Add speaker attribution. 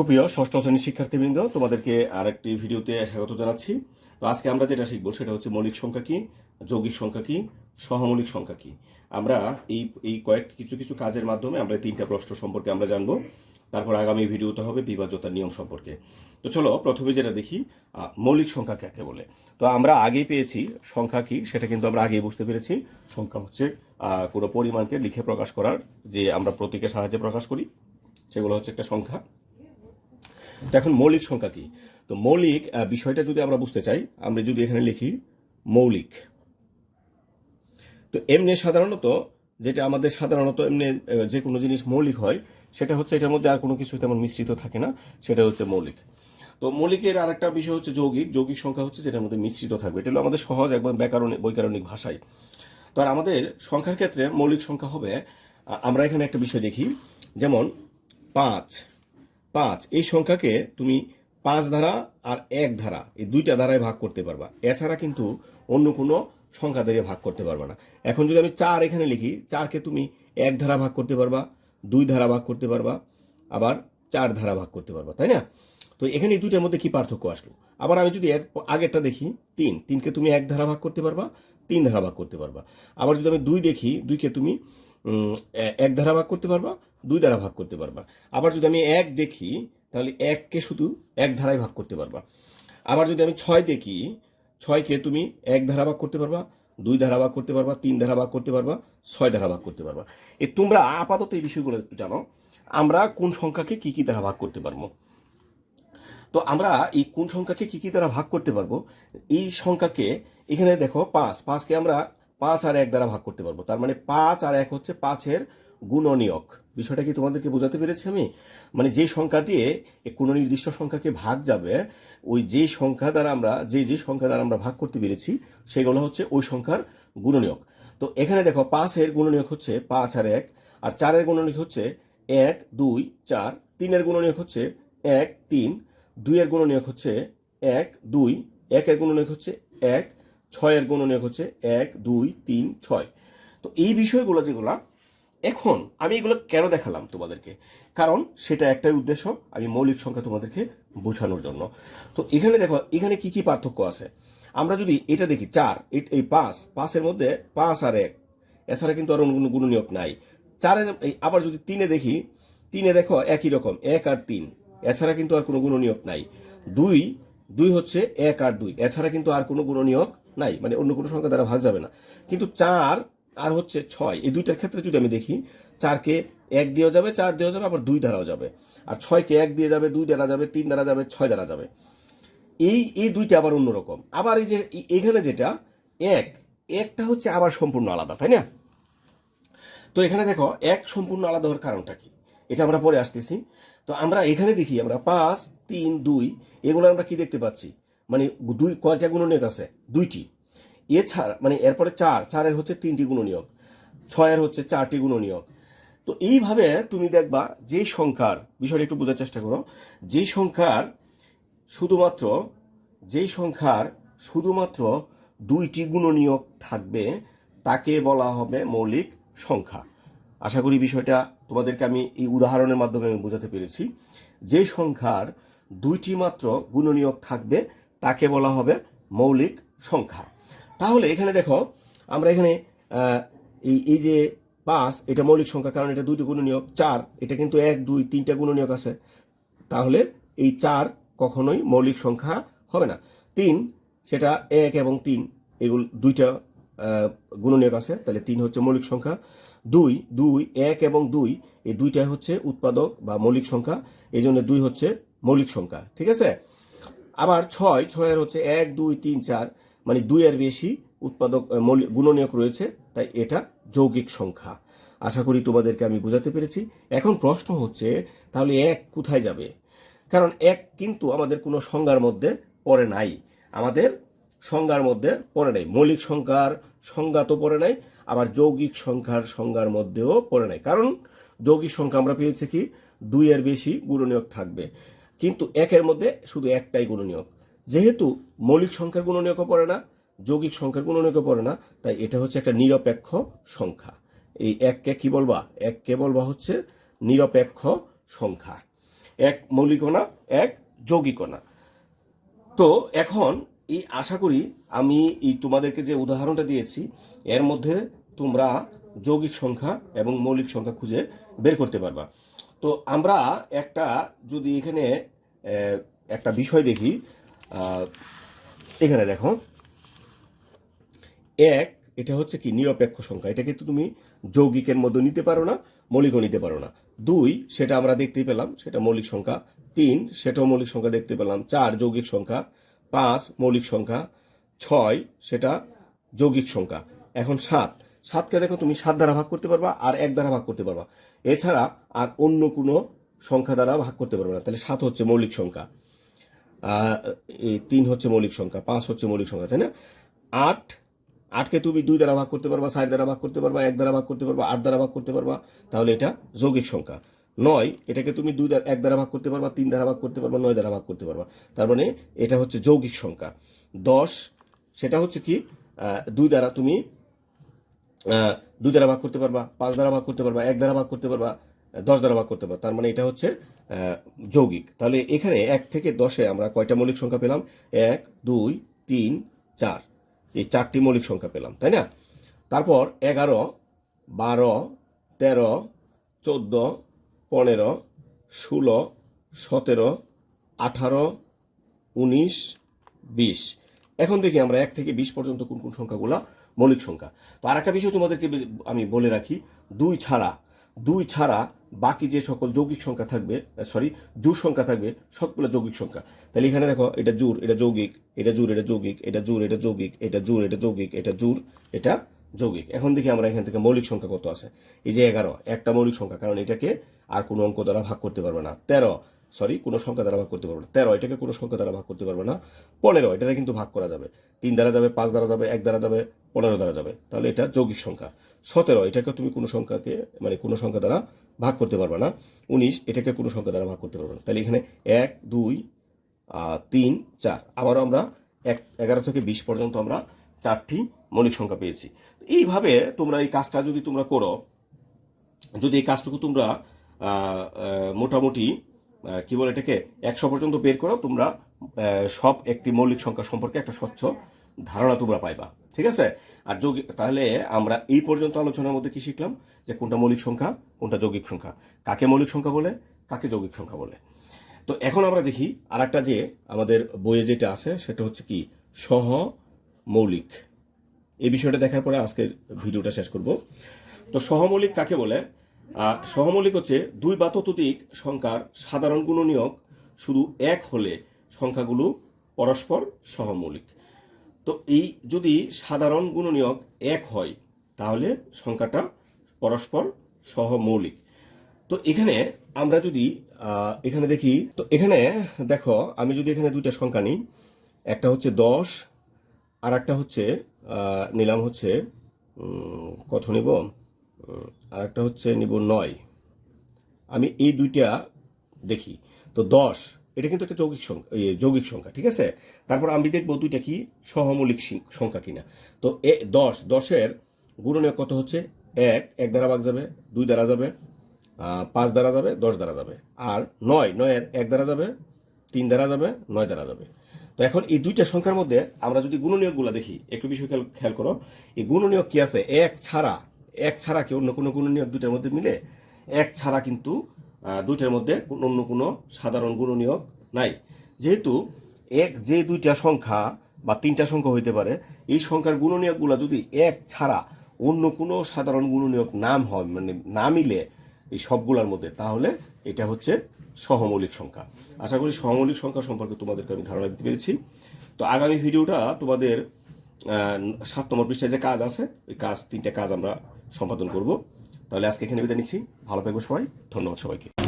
Speaker 1: সুপ্রিয় ষষ্ঠ শ্রেণির শিক্ষার্থীবৃন্দ, তোমাদেরকে আরেকটি ভিডিওতে স্বাগত জানাচ্ছি। তো আজকে আমরা যেটা শিখব সেটা হচ্ছে মৌলিক সংখ্যা কী, যৌগিক সংখ্যা কি, সহমৌলিক সংখ্যা কি। আমরা এই এই কয়েক কিছু কিছু কাজের মাধ্যমে আমরা তিনটা প্রশ্ন সম্পর্কে আমরা জানব। তারপর আগামী ভিডিওতে হবে বিভাজ্যতার নিয়ম সম্পর্কে। তো চলো প্রথমে যেটা দেখি মৌলিক সংখ্যা কাকে বলে। তো আমরা আগেই পেয়েছি সংখ্যা কী, সেটা কিন্তু আমরা আগেই বুঝতে পেরেছি। সংখ্যা হচ্ছে কোনো পরিমাণকে লিখে প্রকাশ করার যে আমরা প্রতীকের সাহায্যে প্রকাশ করি, সেগুলো হচ্ছে একটা সংখ্যা। তো এখন মৌলিক সংখ্যা কি? তো মৌলিক বিষয়টা যদি আমরা বুঝতে চাই, আমরা যদি এখানে লিখি মৌলিক। তো এমনি সাধারণত যেটা আমাদের সাধারণত এমনি যে কোনো জিনিস মৌলিক হয়, সেটা হচ্ছে এটার মধ্যে আর কোনো কিছু তেমন মিশ্রিত থাকে না, সেটা হচ্ছে মৌলিক। তো মৌলিকের আর একটা বিষয় হচ্ছে যৌগিক। যৌগিক সংখ্যা হচ্ছে যেটার মধ্যে মিশ্রিত থাকবে। এটা হলো আমাদের সহজ একবার ব্যাকরণ বৈকারণিক ভাষায়। তো আর আমাদের সংখ্যার ক্ষেত্রে মৌলিক সংখ্যা হবে আমরা এখানে একটা বিষয় দেখি। যেমন পাঁচ পাঁচ, এই সংখ্যাকে তুমি পাঁচ ধারা আর এক ধারা, এই দুইটা ধারায় ভাগ করতে পারবা। এছাড়া কিন্তু অন্য কোনো সংখ্যা দিয়ে ভাগ করতে পারবা না। এখন যদি আমি চার এখানে লিখি, চারকে তুমি এক ধারা ভাগ করতে পারবা, দুই ধারা ভাগ করতে পারবা, আবার চার ধারা ভাগ করতে পারবা, তাই না? তো এখানে এই দুইটার মধ্যে কি পার্থক্য আসলো? আবার আমি যদি এর আগেরটা দেখি, তিন, তিনকে তুমি এক ধারা ভাগ করতে পারবা, তিন ধারা ভাগ করতে পারবা। আবার যদি আমি দুই দেখি, দুইকে তুমি এক ধারা ভাগ করতে পারবা দুই ধারা ভাগ করতে পারবা। আবার যদি আমি এক দেখি, তাহলে এককে শুধু এক ধারায় ভাগ করতে পারবা। আবার যদি আমি ছয় দেখি, ছয়কে তুমি এক ধারা ভাগ করতে পারবা, দুই ধারা ভাগ করতে পারবা, তিন ধারা ভাগ করতে পারবা, ছয় ধারা ভাগ করতে পারবা। এ তোমরা আপাতত এই বিষয়গুলো একটু জানো, আমরা কোন সংখ্যাকে কি কি দ্বারা ভাগ করতে পারব। তো আমরা এই কোন সংখ্যাকে কি কি দ্বারা ভাগ করতে পারব, এই সংখ্যাকে এখানে দেখো পাঁচ, পাঁচকে আমরা পাঁচ আর এক দ্বারা ভাগ করতে পারব। তার মানে পাঁচ আর এক হচ্ছে পাঁচের গুণনীয়ক। বিষয়টা কি তোমাদেরকে বোঝাতে পেরেছি আমি? মানে যে সংখ্যা দিয়ে কোনো নির্দিষ্ট সংখ্যাকে ভাগ যাবে, ওই যে সংখ্যা দ্বারা আমরা, যে যে সংখ্যা দ্বারা আমরা ভাগ করতে পেরেছি, সেগুলো হচ্ছে ওই সংখ্যার গুণনীয়ক। তো এখানে দেখো, পাঁচের গুণনীয়ক হচ্ছে পাঁচ আর এক, আর চারের গুণনীয়ক হচ্ছে এক, দুই, চার, তিনের গুণনীয়ক হচ্ছে এক, তিন, দুইয়ের গুণনীয়ক হচ্ছে এক, দুই, একের গুণনীয়ক হচ্ছে এক, ছয়ের গুণনীয়ক হচ্ছে এক, দুই, তিন, ছয়। তো এই বিষয়গুলো যেগুলা এখন আমি এগুলো কেন দেখালাম তোমাদেরকে? কারণ সেটা একটাই উদ্দেশ্য, আমি মৌলিক সংখ্যা তোমাদেরকে বোঝানোর জন্য। তো এখানে দেখো, এখানে কি কি পার্থক্য আছে? আমরা যদি এটা দেখি, চার, এই- পাঁচ, পাঁচের মধ্যে পাঁচ আর এক, এছাড়া কিন্তু আর অন্য কোনো গুণনীয়ক নাই। চারের আবার যদি তিনে দেখি, তিনে দেখো একই রকম, এক আর তিন, এছাড়া কিন্তু আর কোনো গুণনীয়ক নাই। দুই দুই হচ্ছে এক আর দুই, এছাড়া কিন্তু আর কোনো গুণনীয়ক নাই মানে অন্য কোনো সংখ্যা দ্বারা ভাগ যাবে না। কিন্তু চার আর হচ্ছে ছয়। এই দুইটার ক্ষেত্রে যদি আমি দেখি, চারকে এক দেওয়া যাবে, চার দেওয়া যাবে, আবার দুই দ্বারাও যাবে। আর ছয়কে এক দিয়ে যাবে, দুই দ্বারা যাবে, তিন দ্বারা যাবে, ছয় দ্বারা যাবে। এই এই দুইটা আবার অন্যরকম আবার এই যে এখানে যেটা, এক, একটা হচ্ছে আবার সম্পূর্ণ আলাদা, তাই না? তো এখানে দেখো, এক সম্পূর্ণ আলাদা হওয়ার কারণটা কি? এটা আমরা পরে আসতেছি। তো আমরা এখানে দেখি, আমরা পাঁচ, তিন, দুই, এগুলো আমরা কি দেখতে পাচ্ছি? মানে দুই, কয়টা গুণনীয়ক আছে? দুইটি। এছাড়া মানে এরপরে চার, চারের হচ্ছে তিনটি গুণনীয়ক, ছয়ের হচ্ছে চারটি গুণনীয়ক। তো এইভাবে তুমি দেখবা যে সংখ্যার বিষয়টা একটু বোঝার চেষ্টা করো, যে সংখ্যার শুধুমাত্র যেই সংখ্যার শুধুমাত্র দুইটি গুণনীয়ক থাকবে, তাকে বলা হবে মৌলিক সংখ্যা। আশা করি বিষয়টা তোমাদেরকে আমি এই উদাহরণের মাধ্যমে আমি বোঝাতে পেরেছি। যে সংখ্যার দুইটি মাত্র গুণনীয়ক থাকবে, তাকে বলা হবে মৌলিক সংখ্যা। তাহলে এখানে দেখো, আমরা এখানে এই এই যে পাঁচ, এটা মৌলিক সংখ্যা, কারণ এটা দুইটি গুণনীয়ক। চার, এটা কিন্তু এক, দুই, তিনটা গুণনীয়ক আছে। তাহলে এই চার কখনোই মৌলিক সংখ্যা হবে না। তিন, সেটা এক এবং তিন, এগুলো দুইটা গুণনীয়ক আছে, তাহলে তিন হচ্ছে মৌলিক সংখ্যা। দুই দুই, এক এবং দুই, এই দুইটাই হচ্ছে উৎপাদক বা মৌলিক সংখ্যা, এই জন্য দুই হচ্ছে মৌলিক সংখ্যা, ঠিক আছে? আবার ছয়, ছয়ের হচ্ছে এক, দুই, তিন, চার মানে দুইয়ের বেশি উৎপাদক গুণনীয়ক রয়েছে, তাই এটা যৌগিক সংখ্যা। আশা করি তোমাদেরকে আমি বোঝাতে পেরেছি। এখন প্রশ্ন হচ্ছে, তাহলে এক কোথায় যাবে? কারণ এক কিন্তু আমাদের কোনো সংজ্ঞার মধ্যে পড়ে নাই। আমাদের সংজ্ঞার মধ্যে পড়ে নাই। মৌলিক সংখ্যার সংজ্ঞা তো পড়ে নাই, আবার যৌগিক সংখ্যার সংজ্ঞার মধ্যেও পড়ে নাই। কারণ যৌগিক সংখ্যা আমরা পেয়েছি কি? দুইয়ের বেশি গুণনীয়ক থাকবে। কিন্তু একের মধ্যে শুধু একটাই গুণনীয়ক। যেহেতু মৌলিক সংখ্যার গুণনীয়কও পড়ে না, যৌগিক সংখ্যার গুণনীয়কও পড়ে না, তাই এটা হচ্ছে একটা নিরপেক্ষ সংখ্যা। এই এককে কি বলবা? এককে বলবা হচ্ছে নিরপেক্ষ সংখ্যা। এক মৌলিকণা এক যৌগিকণা তো এখন এই আশা করি আমি এই তোমাদেরকে যে উদাহরণটা দিয়েছি, এর মধ্যে তোমরা যৌগিক সংখ্যা এবং মৌলিক সংখ্যা খুঁজে বের করতে পারবা। তো আমরা একটা যদি এখানে একটা বিষয় দেখি এখানে দেখো। এক, এটা হচ্ছে কি নিরপেক্ষ সংখ্যা। এটা কিন্তু তুমি যৌগিকের মধ্যে নিতে পারো না, মৌলিকও নিতে পারো না। দুই, সেটা আমরা দেখতেই পেলাম, সেটা মৌলিক সংখ্যা। তিন, সেটাও মৌলিক সংখ্যা দেখতে পেলাম। চার, যৌগিক সংখ্যা। পাঁচ, মৌলিক সংখ্যা। ছয়, সেটা যৌগিক সংখ্যা। এখন সাত, সাতকে দেখো তুমি সাত দ্বারা ভাগ করতে পারবা আর এক দ্বারা ভাগ করতে পারবা। এছাড়া আর অন্য কোনো সংখ্যা দ্বারা ভাগ করতে পারবে না। তাহলে সাত হচ্ছে মৌলিক সংখ্যা। তিন হচ্ছে মৌলিক সংখ্যা পাঁচ হচ্ছে মৌলিক সংখ্যা তাই না আট আটকে তুমি দুই দ্বারা ভাগ করতে পারবা চার দ্বারা ভাগ করতে পারবা এক দ্বারা ভাগ করতে পারবা আট দ্বারা ভাগ করতে পারবা তাহলে এটা যৌগিক সংখ্যা নয় এটাকে তুমি দুই দ্বারা এক দ্বারা ভাগ করতে পারবা তিন দ্বারা ভাগ করতে পারবা নয় দ্বারা ভাগ করতে পারবা তার মানে এটা হচ্ছে যৌগিক সংখ্যা দশ সেটা হচ্ছে কি দুই দ্বারা তুমি দুই দ্বারা ভাগ করতে পারবা পাঁচ দ্বারা ভাগ করতে পারবা এক দ্বারা ভাগ করতে পারবা দশ দ্বারা ভাগ করতে পারবা তার মানে এটা হচ্ছে যৌগিক। তাহলে এখানে এক থেকে দশে আমরা কয়টা মৌলিক সংখ্যা পেলাম? এক, দুই, তিন, চার। এই চারটি মৌলিক সংখ্যা পেলাম, তাই না? তারপর এগারো, বারো, তেরো, চোদ্দ, পনেরো, ষোলো, সতেরো, আঠারো, উনিশ, বিশ। এখন দেখি আমরা এক থেকে বিশ পর্যন্ত কোন কোন সংখ্যাগুলো মৌলিক সংখ্যা। তো আর একটা বিষয় তোমাদেরকে আমি বলে রাখি, দুই ছাড়া দুই ছাড়া বাকি যে সকল যৌগিক সংখ্যা থাকবে সরি জোর সংখ্যা থাকবে, সবগুলো যৌগিক সংখ্যা। তাহলে এখানে দেখো, এটা জোর, এটা যৌগিক, এটা জোর, এটা যৌগিক, এটা জোর, এটা যৌগিক, এটা জোর, এটা যৌগিক, এটা জোর, এটা যৌগিক। এখন দেখি আমরা এখান থেকে মৌলিক সংখ্যা কত আছে। এই যে এগারো, একটা মৌলিক সংখ্যা, কারণ এটাকে আর কোনো অঙ্ক দ্বারা ভাগ করতে পারবে না। তেরো সরি কোনো সংখ্যা দ্বারা ভাগ করতে পারবে না। তেরো, এটাকে কোনো সংখ্যা দ্বারা ভাগ করতে পারবে না। পনেরো, এটাকে কিন্তু ভাগ করা যাবে। তিন দ্বারা যাবে, পাঁচ দ্বারা যাবে, এক দ্বারা যাবে পনেরো দ্বারা যাবে। তাহলে এটা যৌগিক সংখ্যা। সতেরো, এটাকে তুমি কোনো সংখ্যাকে মানে কোনো সংখ্যা দ্বারা ভাগ করতে পারবে না। উনিশ, এটাকে কোনো সংখ্যা দ্বারা ভাগ করতে পারবে না। তাহলে এখানে এক, দুই তিন, চার। আবারও আমরা এক, এগারো থেকে বিশ পর্যন্ত আমরা চারটি মৌলিক সংখ্যা পেয়েছি। এইভাবে তোমরা এই কাজটা যদি তোমরা করো, যদি এই কাজটুকু তোমরা মোটামুটি কি বলে এটাকে, একশো পর্যন্ত বের করো, তোমরা সব একটি মৌলিক সংখ্যা সম্পর্কে একটা স্বচ্ছ ধারণা তোমরা পাইবা। ঠিক আছে? আর যৌগিক, তাহলে আমরা এই পর্যন্ত আলোচনার মধ্যে কি শিখলাম? যে কোনটা মৌলিক সংখ্যা, কোনটা যৌগিক সংখ্যা। কাকে মৌলিক সংখ্যা বলে? কাকে যৌগিক সংখ্যা বলে? তো এখন আমরা দেখি আর একটা যে আমাদের বইয়ে যেটা আছে, সেটা হচ্ছে কি সহ মৌলিক। এই বিষয়টা দেখার পরে আজকের ভিডিওটা শেষ করব। তো সহমৌলিক কাকে বলে? সহমৌলিক হচ্ছে দুই বা ততোধিক সংখ্যার সাধারণ গুণনীয়ক। শুধু এক হলে সংখ্যাগুলো পরস্পর সহমৌলিক তো এই যদি সাধারণ গুণনীয়ক এক হয়, তাহলে সংখ্যাটা পরস্পর সহমৌলিক। তো এখানে আমরা যদি এখানে দেখি, তো এখানে দেখো, আমি যদি এখানে দুইটা সংখ্যা নিই, একটা হচ্ছে দশ, আর একটা হচ্ছে নিলাম হচ্ছে কত নিব? আর একটা হচ্ছে নিব নয়। আমি এই দুইটা দেখি। তো দশ এটা কিন্তু একটা যৌগিক সংখ্যা যৌগিক সংখ্যা, ঠিক আছে? তারপর আমি দেখব দুইটা কি? সহমৌলিক সংখ্যা কিনা। তো এ, দশ, দশের গুণনীয় কত হচ্ছে? এক এক দ্বারা ভাগ যাবে, দুই দ্বারা যাবে পাঁচ দ্বারা যাবে, দশ দ্বারা যাবে। আর নয়, নয়ের এক দ্বারা যাবে, তিন দ্বারা যাবে, নয় দ্বারা যাবে। তো এখন এই দুইটা সংখ্যার মধ্যে আমরা যদি গুণনীয়কগুলো দেখি, একটু বিষয় খেয়াল খেয়াল করো। এই গুণনীয়ক কি আছে? এক ছাড়া এক ছাড়া কি অন্য কোনো গুণনীয়ক দুইটার মধ্যে মিলে? এক ছাড়া কিন্তু দুইটার মধ্যে অন্য কোনো সাধারণ গুণনীয়ক নাই। যেহেতু এক যে দুইটা সংখ্যা বা তিনটা সংখ্যা হইতে পারে, এই সংখ্যার গুণনীয়কগুলো যদি এক ছাড়া অন্য কোনো সাধারণ গুণনীয়ক নাম হয় মানে না মিলে এই সবগুলোর মধ্যে, তাহলে এটা হচ্ছে সহমৌলিক সংখ্যা। আশা করি সহমৌলিক সংখ্যা সম্পর্কে তোমাদেরকে আমি ধারণা দিতে পেরেছি। তো আগামী ভিডিওটা তোমাদের সাত নম্বর পৃষ্ঠায় যে কাজ আছে ওই কাজ, তিনটা কাজ আমরা সম্পাদন করব। তাহলে আজকে এখানে বিদায় নিচ্ছি। ভালো থাকব সবাই। ধন্যবাদ সবাইকে।